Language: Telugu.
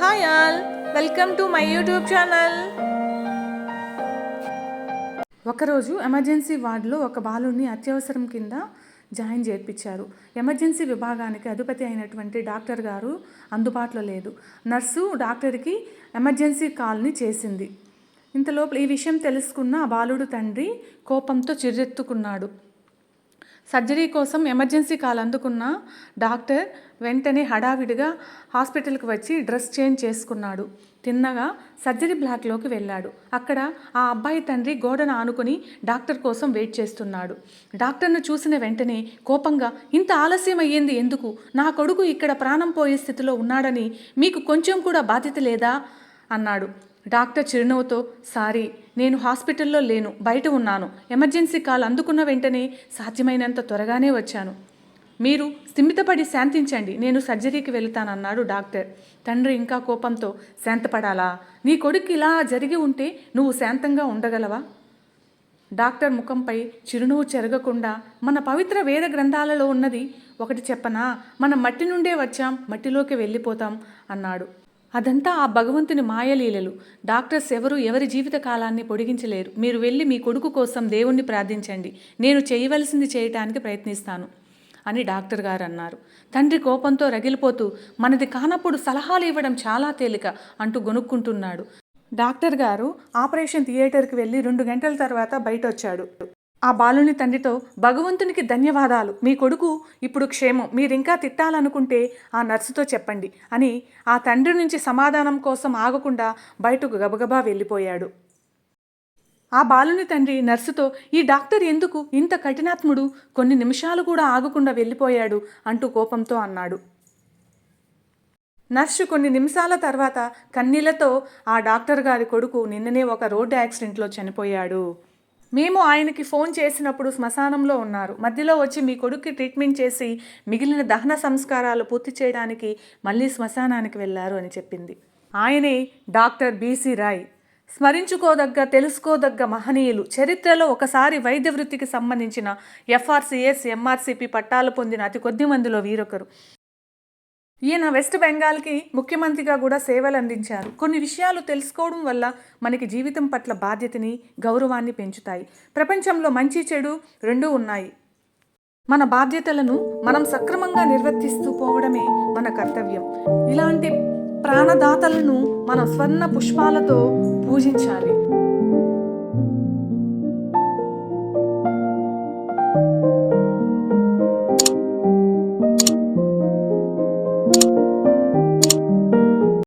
Hi all welcome to my YouTube channel ఒకరోజు ఎమర్జెన్సీ వార్డులో ఒక బాలుడిని అత్యవసరం కింద జాయిన్ చేర్పించారు. ఎమర్జెన్సీ విభాగానికి అధిపతి అయినటువంటి డాక్టర్ గారు అందుబాటులో లేదు. నర్సు డాక్టర్కి ఎమర్జెన్సీ కాల్ని చేసింది. ఇంతలోపల ఈ విషయం తెలుసుకున్న ఆ బాలుడు తండ్రి కోపంతో చిర్రెత్తుకున్నాడు. సర్జరీ కోసం ఎమర్జెన్సీ కాల్ అందుకున్న డాక్టర్ వెంటనే హడావిడిగా హాస్పిటల్కి వచ్చి డ్రెస్ చేంజ్ చేసుకున్నాడు. తిన్నగా సర్జరీ బ్లాక్లోకి వెళ్ళాడు. అక్కడ ఆ అబ్బాయి తండ్రి గోడను ఆనుకుని డాక్టర్ కోసం వెయిట్ చేస్తున్నాడు. డాక్టర్ను చూసిన వెంటనే కోపంగా ఇంత ఆలస్యం అయ్యింది ఎందుకు? నా కొడుకు ఇక్కడ ప్రాణం పోయే స్థితిలో ఉన్నాడని మీకు కొంచెం కూడా బాధ్యత లేదా? అన్నాడు. డాక్టర్ చిరునవ్వుతో సారీ నేను హాస్పిటల్లో లేను బయట ఉన్నాను. ఎమర్జెన్సీ కాల్ అందుకున్న వెంటనే సాధ్యమైనంత త్వరగానే వచ్చాను. మీరు స్థిమితపడి శాంతించండి నేను సర్జరీకి వెళుతానన్నాడు డాక్టర్. తండ్రి ఇంకా కోపంతో శాంతపడాలా? నీ కొడుకు ఇలా జరిగి ఉంటే నువ్వు శాంతంగా ఉండగలవా డాక్టర్ ముఖంపై చిరునవ్వు చెరగకుండా మన పవిత్ర వేద గ్రంథాలలో ఉన్నది ఒకటి చెప్పనా? మనం మట్టి నుండే వచ్చాం మట్టిలోకి వెళ్ళిపోతాం అన్నాడు. అదంతా ఆ భగవంతుని మాయలీలలు. డాక్టర్స్ ఎవరు ఎవరి జీవిత కాలాన్ని పొడిగించలేరు. మీరు వెళ్ళి మీ కొడుకు కోసం దేవుణ్ణి ప్రార్థించండి. నేను చేయవలసింది చేయటానికి ప్రయత్నిస్తాను అని డాక్టర్ గారు అన్నారు తండ్రి కోపంతో రగిలిపోతూ మనది కానప్పుడు సలహాలు ఇవ్వడం చాలా తేలిక అంటూ గొనుక్కుంటున్నాడు డాక్టర్ గారు ఆపరేషన్ థియేటర్కి వెళ్ళి రెండు గంటల తర్వాత బయట వచ్చాడు ఆ బాలుని తండ్రితో భగవంతునికి ధన్యవాదాలు. మీ కొడుకు ఇప్పుడు క్షేమం. మీరింకా తిట్టాలనుకుంటే ఆ నర్సుతో చెప్పండి అని ఆ తండ్రి నుంచి సమాధానం కోసం ఆగకుండా బయటకు గబగబా వెళ్ళిపోయాడు. ఆ బాలుని తండ్రి నర్సుతో ఈ డాక్టర్ ఎందుకు ఇంత కఠినాత్ముడు? కొన్ని నిమిషాలు కూడా ఆగకుండా వెళ్ళిపోయాడు అంటూ కోపంతో అన్నాడు. నర్సు కొన్ని నిమిషాల తర్వాత కన్నీళ్ళతో ఆ డాక్టర్ గారి కొడుకు నిన్ననే ఒక రోడ్డు యాక్సిడెంట్లో చనిపోయాడు. మేము ఆయనకి ఫోన్ చేసినప్పుడు శ్మశానంలో ఉన్నారు. మధ్యలో వచ్చి మీ కొడుక్కి ట్రీట్మెంట్ చేసి మిగిలిన దహన సంస్కారాలు పూర్తి చేయడానికి మళ్ళీ శ్మశానానికి వెళ్ళారు అని చెప్పింది. ఆయనే డాక్టర్ బీసీ రాయ్. స్మరించుకోదగ్గ తెలుసుకోదగ్గ మహనీయులు. చరిత్రలో ఒకసారి వైద్య వృత్తికి సంబంధించిన ఎఫ్ఆర్సిఎస్ ఎంఆర్సిపి పట్టాలు పొందిన అతి కొద్ది మందిలో వీరొకరు. ఈయన వెస్ట్ బెంగాల్కి ముఖ్యమంత్రిగా కూడా సేవలు అందించారు కొన్ని విషయాలు తెలుసుకోవడం వల్ల మనకి జీవితం పట్ల బాధ్యతని గౌరవాన్ని పెంచుతాయి. ప్రపంచంలో మంచి చెడు రెండూ ఉన్నాయి. మన బాధ్యతలను మనం సక్రమంగా నిర్వర్తిస్తూ పోవడమే మన కర్తవ్యం. ఇలాంటి ప్రాణదాతలను మనం స్వర్ణ పుష్పాలతో పూజించాలి.